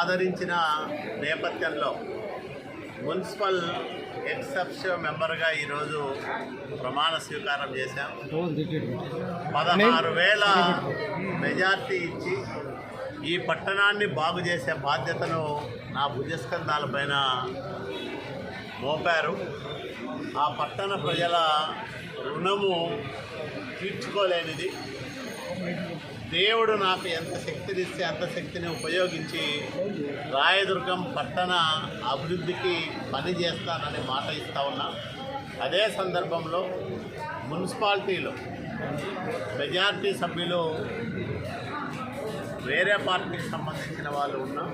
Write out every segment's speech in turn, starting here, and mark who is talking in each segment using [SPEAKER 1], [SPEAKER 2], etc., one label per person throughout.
[SPEAKER 1] ఆదరించిన నేపథ్యంలో municipal exception మెంబర్గా ఈరోజు ప్రమాణ స్వీకారం చేశాం. పదహారు వేల మెజార్టీ ఇచ్చి ఈ పట్టణాన్ని బాగు చేసే బాధ్యతను నా భుజస్కంధాలపైన మోపారు. ఆ పట్టణ ప్రజల రుణము తీర్చుకోలేనిది. దేవుడు నాకు ఎంత శక్తినిస్తే అంత శక్తిని ఉపయోగించి రాయదుర్గం పట్టణ అభివృద్ధికి పని చేస్తానని మాట ఇస్తా ఉన్నా. అదే సందర్భంలో మున్సిపాలిటీలో మెజార్టీ సభ్యులు వేరే పార్టీకి సంబంధించిన వాళ్ళు ఉన్నా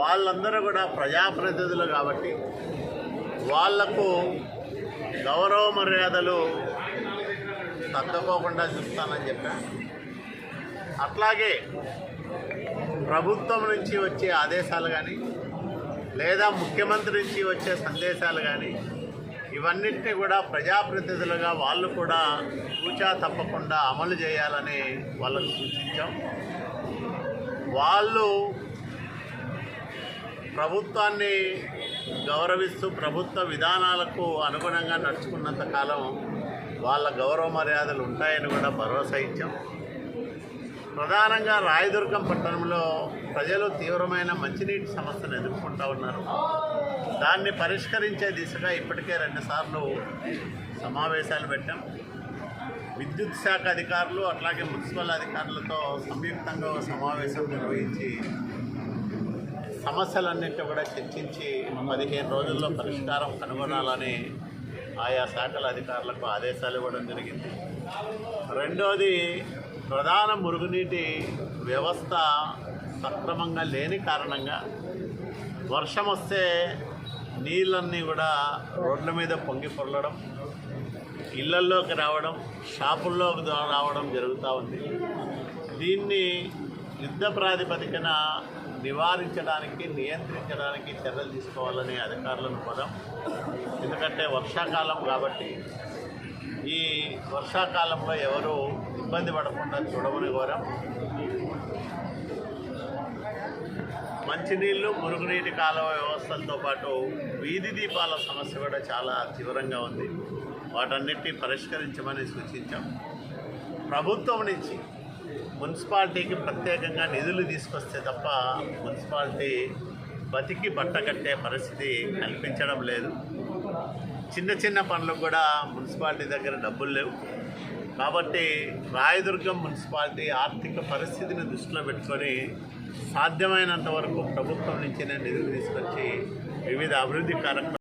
[SPEAKER 1] వాళ్ళందరూ కూడా ప్రజాప్రతినిధులు కాబట్టి వాళ్ళకు గౌరవ మర్యాదలు తగ్గపోకుండా చూస్తానని చెప్పాను. అట్లాగే ప్రభుత్వం నుంచి వచ్చే ఆదేశాలు కానీ లేదా ముఖ్యమంత్రి నుంచి వచ్చే సందేశాలు కానీ ఇవన్నింటినీ కూడా ప్రజాప్రతినిధులుగా వాళ్ళు కూడా కూచా తప్పకుండా అమలు చేయాలని వాళ్ళకు సూచించాం. వాళ్ళు ప్రభుత్వాన్ని గౌరవిస్తూ ప్రభుత్వ విధానాలకు అనుగుణంగా నడుచుకున్నంత కాలం వాళ్ళ గౌరవ మర్యాదలు ఉంటాయని కూడా భరోసా ఇచ్చాం. ప్రధానంగా రాయదుర్గం పట్టణంలో ప్రజలు తీవ్రమైన మంచినీటి సమస్యను ఎదుర్కొంటూ ఉన్నారు. దాన్ని పరిష్కరించే దిశగా ఇప్పటికే రెండుసార్లు సమావేశాలు పెట్టాం. విద్యుత్ శాఖ అధికారులు అట్లాగే మున్సిపల్ అధికారులతో సంయుక్తంగా సమావేశం నిర్వహించి సమస్యలన్నింటి కూడా చర్చించి పదిహేను రోజుల్లో పరిష్కారం కనుగొనాలని ఆయా శాఖల అధికారులకు ఆదేశాలు ఇవ్వడం జరిగింది. రెండోది ప్రధాన మురుగునీటి వ్యవస్థ సక్రమంగా లేని కారణంగా వర్షం వస్తే నీళ్ళన్నీ కూడా రోడ్ల మీద పొంగి పొరలడం ఇళ్ళల్లోకి రావడం షాపుల్లోకి రావడం జరుగుతూ ఉంది. దీన్ని యుద్ధ ప్రాతిపదికన నివారించడానికి నియంత్రించడానికి చర్యలు తీసుకోవాలని అధికారులను పదం ఎందుకంటే వర్షాకాలం కాబట్టి ఈ వర్షాకాలంలో ఎవరు ఇబ్బంది పడకుండా చూడమని కోరాం. మంచినీళ్ళు మురుగునీటి కాలువ వ్యవస్థలతో పాటు వీధి దీపాల సమస్య కూడా చాలా తీవ్రంగా ఉంది. వాటన్నిటిని పరిష్కరించమని సూచించాం. ప్రభుత్వం నుంచి మున్సిపాలిటీకి ప్రత్యేకంగా నిధులు తీసుకొస్తే తప్ప మున్సిపాలిటీ బతికి బట్ట కట్టే పరిస్థితి కల్పించడం లేదు. చిన్న చిన్న పనులకు కూడా మున్సిపాలిటీ దగ్గర డబ్బులు లేవు. కాబట్టి రాయదుర్గం మున్సిపాలిటీ ఆర్థిక పరిస్థితిని దృష్టిలో పెట్టుకొని సాధ్యమైనంత వరకు ప్రభుత్వం నుంచి నిధులు తీసుకొచ్చి వివిధ అభివృద్ధి కార్యక్రమాలు